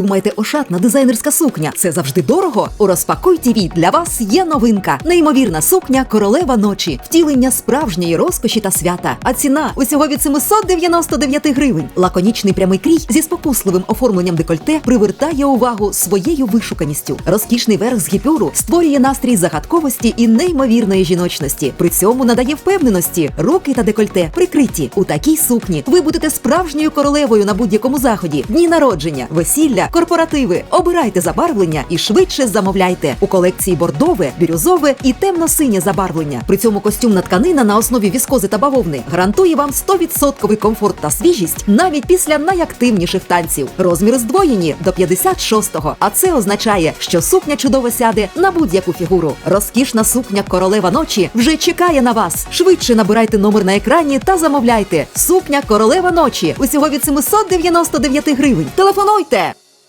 Думаєте, ошатна дизайнерська сукня це завжди дорого? У розпакуй ТІВІ для вас є новинка. Неймовірна сукня королева ночі, втілення справжньої розкоші та свята. А ціна усього від 799 гривень. Лаконічний прямий крій зі спокусливим оформленням декольте привертає увагу своєю вишуканістю. Розкішний верх з гіпюру створює настрій загадковості і неймовірної жіночності. При цьому надає впевненості. Руки та декольте прикриті у такій сукні. Ви будете справжньою королевою на будь-якому заході. Дні народження, весілля, корпоративи. Обирайте забарвлення і швидше замовляйте. У колекції бордове, бірюзове і темно-синє забарвлення. При цьому костюмна тканина на основі віскози та бавовни гарантує вам 100% комфорт та свіжість навіть після найактивніших танців. Розміри здвоєні до 56-го. А це означає, що сукня чудово сяде на будь-яку фігуру. Розкішна сукня королева ночі вже чекає на вас. Швидше набирайте номер на екрані та замовляйте. Сукня королева ночі. Усього від 799 гривень. Телефонуйте!